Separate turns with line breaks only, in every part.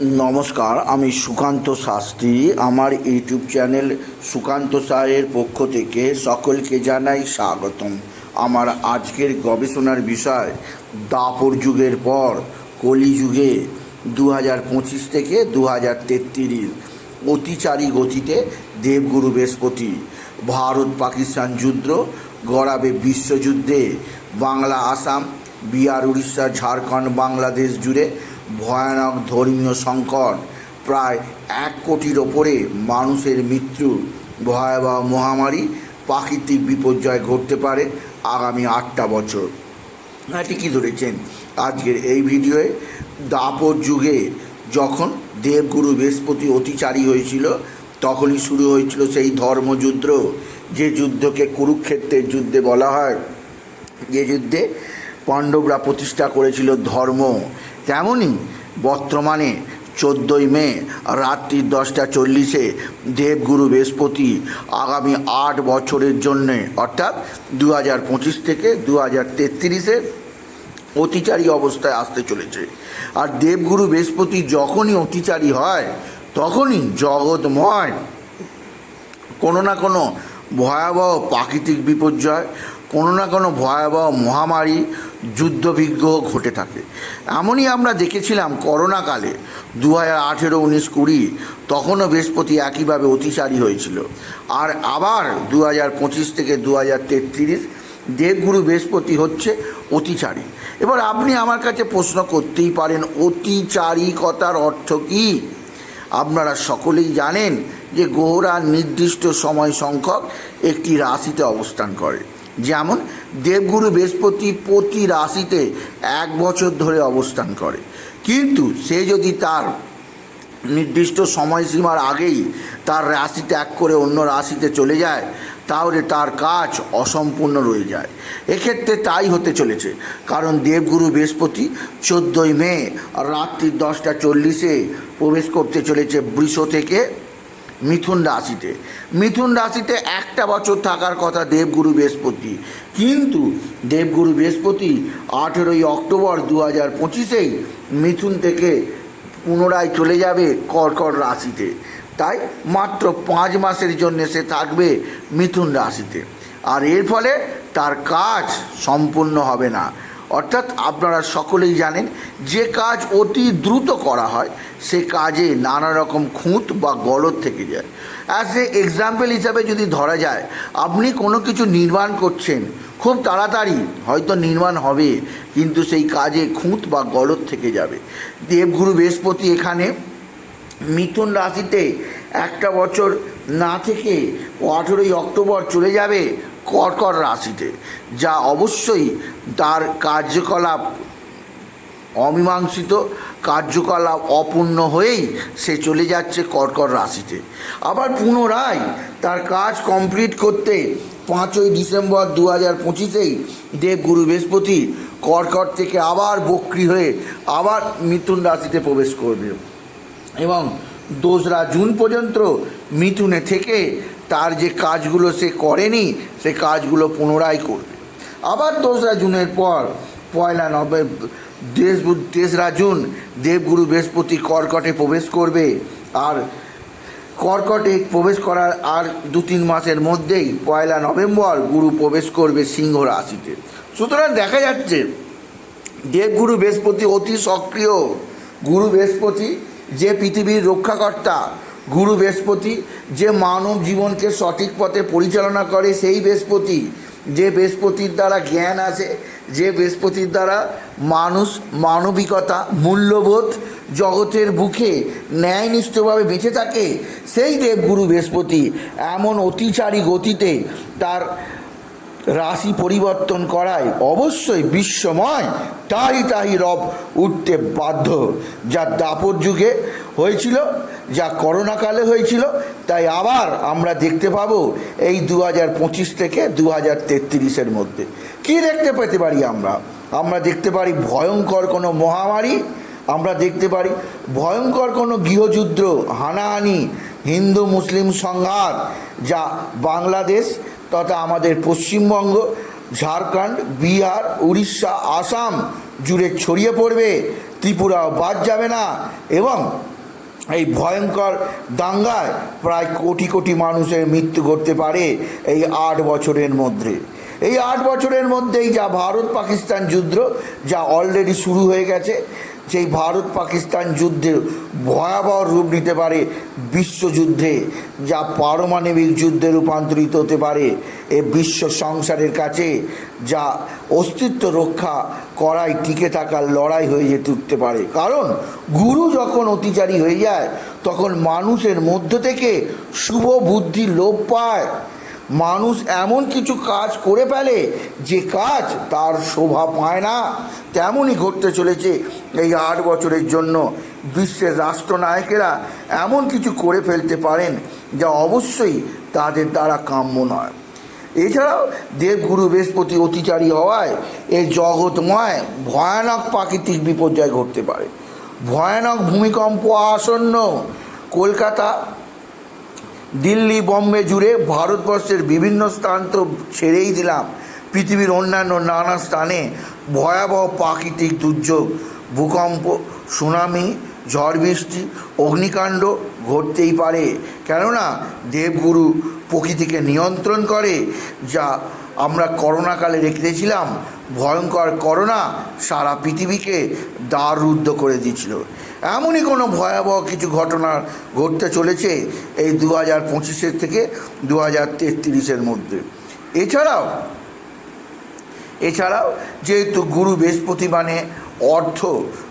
নমস্কার, আমি সুকান্ত শাস্ত্রী। আমার ইউটিউব চ্যানেল সুকান্ত সাহের পক্ষ থেকে সকলকে জানাই স্বাগতম। আমার আজকের গবেষণার বিষয়, দাপর যুগের পর, কলিযুগে দু হাজার পঁচিশ থেকে দু হাজার তেত্রিশ, অতিচারী গতিতে দেবগুরু বৃহস্পতি, ভারত পাকিস্তান যুদ্ধ, গড়াবে বিশ্বযুদ্ধে, বাংলা, আসাম, বিহার, উড়িষ্যা, ঝাড়খণ্ড, বাংলাদেশ জুড়ে ভয়ানক ধর্মীয় সংকট। প্রায় এক কোটির ওপরে মানুষের মৃত্যু। ভয়াবহ মহামারী প্রাকৃতিক বিপর্যয় ঘটতে পারে আগামী আটটা বছর। হ্যাঁ ঠিকই ধরেছেন? আজকের এই ভিডিওয়ে দাপর যুগে যখন দেবগুরু বৃহস্পতি অতিচারী হয়েছিল, তখনই শুরু হয়েছিল সেই ধর্মযুদ্ধ, যে যুদ্ধকে কুরুক্ষেত্রের যুদ্ধে বলা হয়। যে যুদ্ধে পাণ্ডবরা প্রতিষ্ঠা করেছিল ধর্ম। তেমনই বর্তমানে চোদ্দোই মে রাত্রি দশটা চল্লিশে দেবগুরু বৃহস্পতি আগামী আট বছরের জন্যে, অর্থাৎ দু হাজার পঁচিশ থেকে দু হাজার তেত্রিশে অতিচারী অবস্থায় আসতে চলেছে। আর দেবগুরু বৃহস্পতি যখনই অতিচারী হয়, তখনই জগৎময়। কোনো না কোনো ভয়াবহ প্রাকৃতিক বিপর্যয়, কোনো না কোনো ভয়াবহ মহামারী যুদ্ধবিগ্রহ ঘটে থাকে। এমনই আমরা দেখেছিলাম করোনাকালে দু হাজার আঠেরো, উনিশ, কুড়ি, তখনও বৃহস্পতি একইভাবে অতিচারী হয়েছিল। আর আবার দু হাজার পঁচিশ থেকে দু হাজার তেত্রিশ দেবগুরু বৃহস্পতি হচ্ছে অতিচারী। এবার আপনি আমার কাছে প্রশ্ন করতেই পারেন, অতিচারিকতার অর্থ কী? আপনারা সকলেই জানেন যে গ্রহরা নির্দিষ্ট সময় সংখ্যক একটি রাশিতে অবস্থান করে। যেমন দেবগুরু বৃহস্পতি প্রতি রাশিতে এক বছর ধরে অবস্থান করে। কিন্তু সে যদি তার নির্দিষ্ট সময়সীমার আগেই তার রাশি ত্যাগ করে অন্য রাশিতে চলে যায়, তাহলে তার কাজ অসম্পূর্ণ রয়ে যায়। এক্ষেত্রে তাই হতে চলেছে, কারণ দেবগুরু বৃহস্পতি চোদ্দোই মে রাত্রি দশটা চল্লিশে প্রবেশ করতে চলেছে বৃষ থেকে মিথুন রাশিতে। মিথুন রাশিতে একটা বছর থাকার কথা দেবগুরু বৃহস্পতি। কিন্তু দেবগুরু বৃহস্পতি আঠেরোই অক্টোবর দু হাজার পঁচিশেই মিথুন থেকে পুনরায় চলে যাবে কর্কট রাশিতে। তাই মাত্র পাঁচ মাসের জন্য সে থাকবে মিথুন রাশিতে। আর এর ফলে তার কাজ সম্পূর্ণ হবে না। অর্থাৎ আপনারা সকলেই জানেন, যে কাজ অতি দ্রুত করা হয়, সে কাজে নানা রকম খুঁত বা গলদ থেকে যায়। অ্যাজ এ এক্সাম্পল হিসাবে যদি ধরা যায়, আপনি কোনো কিছু নির্মাণ করছেন, খুব তাড়াতাড়ি, হয়তো নির্মাণ হবে, কিন্তু সেই কাজে খুঁত বা গলদ থেকে যাবে। দেবগুরু বৃহস্পতি এখানে মিথুন রাশিতে একটা বছর না থেকে আঠেরোই অক্টোবর চলে যাবে কর্কট রাশিতে, যা অবশ্যই তার কার্যকলাপ অমীমাংসিত, কার্যকলাপ অপূর্ণ হয়েই সে চলে যাচ্ছে কর্কট রাশিতে। আবার পুনরায় তার কাজ কমপ্লিট করতে পাঁচই ডিসেম্বর দু হাজার পঁচিশেই দেবগুরু বৃহস্পতি কর্কট থেকে আবার বক্রি হয়ে আবার মিথুন রাশিতে প্রবেশ করবে। এবং দোসরা জুন পর্যন্ত মিথুনে থেকে তার যে কাজগুলো সে করেনি, সে কাজগুলো পুনরায় করবে। আবার দোসরা জুনের পর, পয়লা নভেম্বর দেশ তেসরা জুন, দেবগুরু বৃহস্পতি কর্কটে প্রবেশ করবে। আর কর্কটে প্রবেশ করার আর দু তিন মাসের মধ্যেই পয়লা নভেম্বর গুরু প্রবেশ করবে সিংহ রাশিতে। সুতরাং দেখা যাচ্ছে, দেবগুরু বৃহস্পতি অতি সক্রিয়। গুরু বৃহস্পতি যে পৃথিবীর রক্ষাকর্তা, গুরু বৃহস্পতি, যে মানব জীবনকে সঠিক পথে পরিচালনা করে সেই বৃহস্পতি, যে বৃহস্পতির দ্বারা জ্ঞান আছে, যে বৃহস্পতির দ্বারা মানুষ মানবিকতা, মূল্যবোধ জগতের বুকে ন্যায়নিষ্ঠভাবে বেঁচে থাকে, সেই দেবগুরু বৃহস্পতি এমন অতিচারী গতিতে তার রাশি পরিবর্তন করায় অবশ্যই বিশ্বময় তাই তাই রব উঠতে বাধ্য। যা দাপর যুগে হয়েছিল, যা করোনাকালে হয়েছিল, তাই আবার আমরা দেখতে পাবো এই দু থেকে দু হাজার মধ্যে। কি দেখতে পেতে পারি আমরা? আমরা দেখতে পারি ভয়ঙ্কর কোনো মহামারী, আমরা দেখতে পারি ভয়ঙ্কর কোনো গৃহযুদ্ধ, হানাহানি হিন্দু মুসলিম সংঘাত, যা বাংলাদেশ তথা আমাদের পশ্চিমবঙ্গ, ঝাড়খণ্ড, বিহার, উড়িষ্যা, আসাম জুড়ে ছড়িয়ে পড়বে, ত্রিপুরাও বাদ যাবে না এবং এই ভয়ঙ্কর দাঙ্গায় প্রায় কোটি কোটি মানুষের মৃত্যু ঘটতে পারে এই আট বছরের মধ্যে। এই আট বছরের মধ্যেই যা ভারত পাকিস্তান যুদ্ধ, যা অলরেডি শুরু হয়ে গেছে সেই ভারত পাকিস্তান যুদ্ধের ভয়াবহ রূপ নিতে পারে বিশ্বযুদ্ধে, যা পারমাণবিক যুদ্ধে রূপান্তরিত হতে পারে, এ বিশ্ব সংসারের কাছে, যা অস্তিত্ব রক্ষা করাই টিকে থাকার লড়াই হয়ে যেতে উঠতে পারে। কারণ, গুরু যখন অতিচারী হয়ে যায়, তখন মানুষের মধ্য থেকে শুভ বুদ্ধি লোপ পায়। মানুষ এমন কিছু কাজ করে ফেলে, যে কাজ তার শোভা পায় না। তেমনই ঘটতে চলেছে এই আট বছরের জন্য। বিশ্বের রাষ্ট্রনায়কেরা এমন কিছু করে ফেলতে পারেন, যা অবশ্যই তাদের দ্বারা কাম্য নয়। এছাড়াও দেবগুরু বৃহস্পতি অতিচারী হওয়ায় এই জগৎময়, ভয়ানক প্রাকৃতিক বিপর্যয় ঘটতে পারে। ভয়ানক ভূমিকম্প আসন্ন কলকাতা দিল্লি, বম্বে জুড়ে ভারতবর্ষের বিভিন্ন স্থান তো ছেড়েই দিলাম। পৃথিবীর অন্যান্য নানা স্থানে ভয়াবহ প্রাকৃতিক দুর্যোগ, ভূকম্প, সুনামি, ঝড় বৃষ্টি, অগ্নিকাণ্ড ঘটতেই পারে। কেননা, দেবগুরু প্রকৃতিকে নিয়ন্ত্রণ করে, যা আমরা করোনাকালে রেখেছিলাম ভয়ঙ্কর করোনা সারা পৃথিবীকে দ্বাররুদ্ধ করে দিয়েছিল। এমনই কোনো ভয়াবহ কিছু ঘটনা ঘটতে চলেছে এই দু হাজার পঁচিশের থেকে দু হাজার তেত্রিশের মধ্যে। এছাড়াও এছাড়াও যেহেতু গুরু বৃহস্পতি মানে অর্থ,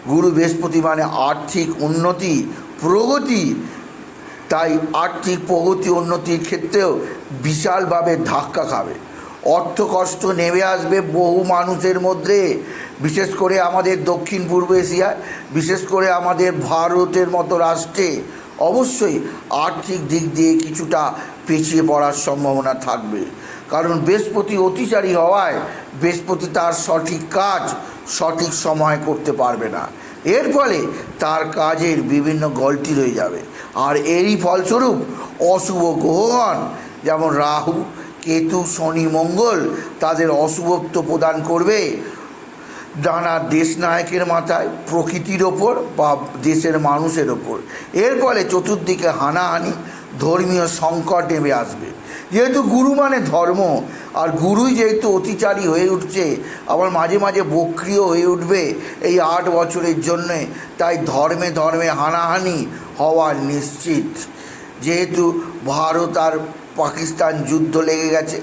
গুরু বৃহস্পতি মানে আর্থিক উন্নতি, প্রগতি, তাই আর্থিক প্রগতি উন্নতির ক্ষেত্রেও বিশালভাবে ধাক্কা খাবে। অর্থ কষ্ট নেমে আসবে বহু মানুষের মধ্যে, বিশেষ করে আমাদের দক্ষিণ পূর্ব এশিয়ায়, বিশেষ করে আমাদের ভারতের মতো রাষ্ট্রে। অবশ্যই আর্থিক দিক দিয়ে কিছুটা পিছিয়ে পড়ার সম্ভাবনা থাকবে। কারণ বৃহস্পতি অতিচারী হওয়ায় বৃহস্পতি তার সঠিক কাজ সঠিক সময় করতে পারবে না। এর ফলে তার কাজের বিভিন্ন গল্টি রয়ে যাবে। আর এরই ফলস্বরূপ অশুভ গ্রহণ যেমন রাহু কেতু, শনি, মঙ্গল তাদের অশুভত্ব প্রদান করবে। নানা দেশ নায়কের মাথায়, প্রকৃতির ওপর বা দেশের মানুষের ওপর। এর ফলে চতুর্দিকে হানাহানি, ধর্মীয় সংকট নেমে আসবে। যেহেতু গুরু মানে ধর্ম, আর গুরুই যেহেতু অতিচারী হয়ে উঠছে, আবার মাঝে মাঝে বক্রিয় হয়ে উঠবে এই আট বছরের জন্যে, তাই ধর্মে ধর্মে হানাহানি হওয়া নিশ্চিত। যেহেতু ভারত আর পাকিস্তান যুদ্ধ লেগে গেছে।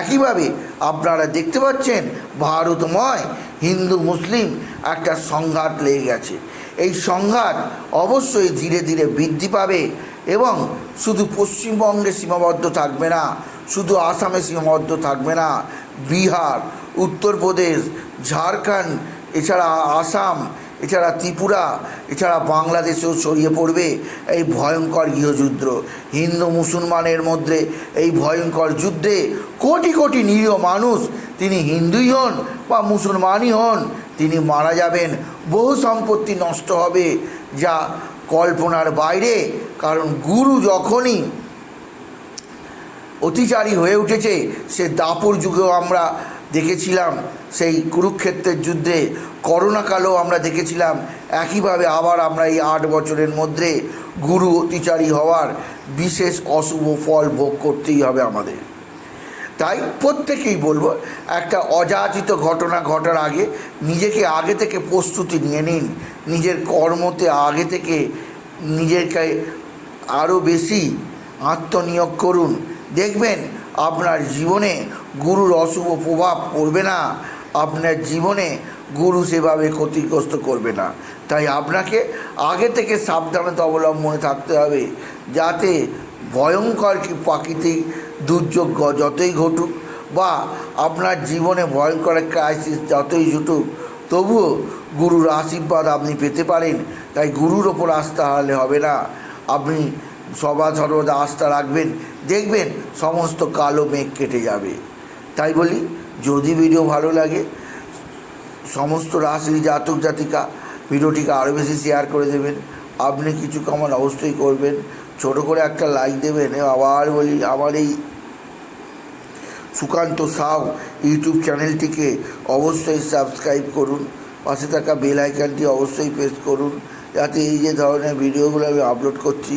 একইভাবে আপনারা দেখতে পাচ্ছেন, ভারতময় হিন্দু মুসলিম একটা সংঘাত লেগে গেছে। এই সংঘাত অবশ্যই ধীরে ধীরে বৃদ্ধি পাবে এবং শুধু পশ্চিমবঙ্গে সীমাবদ্ধ থাকবে না, শুধু আসামে সীমাবদ্ধ থাকবে না, বিহার, উত্তরপ্রদেশ, ঝাড়খণ্ড, এছাড়া আসাম এছাড়া ত্রিপুরা, এছাড়া বাংলাদেশেও ছড়িয়ে পড়বে এই ভয়ঙ্কর গৃহযুদ্ধ। হিন্দু, মুসলমানের মধ্যে এই ভয়ঙ্কর যুদ্ধে কোটি কোটি নিরীহ মানুষ তিনি হিন্দুই হন বা মুসলমানই হন, তিনি মারা যাবেন। বহু সম্পত্তি নষ্ট হবে যা কল্পনার বাইরে, কারণ গুরু যখনই অতিচারী হয়ে উঠেছে, সে দাপুর যুগেও আমরা দেখেছিলাম সেই কুরুক্ষেত্রের যুদ্ধে। করোনাকালেও আমরা দেখেছিলাম একইভাবে আবার আমরা এই আট বছরের মধ্যে গুরু অতিচারী হওয়ার বিশেষ অশুভ ফল ভোগ করতেই হবে আমাদের। তাই প্রত্যেকেই বলব, একটা অযাচিত ঘটনা ঘটার আগে নিজেকে আগে থেকে প্রস্তুতি নিয়ে নিন। নিজের কর্মতে আগে থেকে নিজেকে আরও বেশি আত্মনিয়োগ করুন। দেখবেন আপনার জীবনে গুরুর অশুভ প্রভাব পড়বে না, আপনার জীবনে গুরু সেভাবে ক্ষতিগ্রস্ত করবে না। তাই আপনাকে আগে থেকে সাবধানতা অবলম্বনে থাকতে হবে যাতে ভয়ঙ্কর কি প্রাকৃতিক দুর্যোগ যতই ঘটুক বা আপনার জীবনে ভয়ঙ্কর ক্রাইসিস যতই ঘটুক, তবুও গুরুর আশীর্বাদ আপনি পেতে পারেন। তাই গুরুর ওপর আস্থা হারালে হবে না। আপনি সবা সর্বদা আস্থা রাখবেন, দেখবেন সমস্ত কালো মেঘ কেটে যাবে। তাই বলি, যদি ভিডিও ভালো লাগে, সমস্ত রাশির জাতক জাতিকা ভিডিওটিকে আরও বেশি শেয়ার করে দেবেন। আপনি কিছু কমান অবশ্যই করবেন। ছোট করে একটা লাইক দেবেন। আবার বলি, আমার এই সুকান্ত সাউ ইউটিউব চ্যানেলটিকে অবশ্যই সাবস্ক্রাইব করুন। পাশে থাকা বেল আইকনটি অবশ্যই প্রেস করুন। যাতে এই যে ধরনের ভিডিওগুলো আমি আপলোড করছি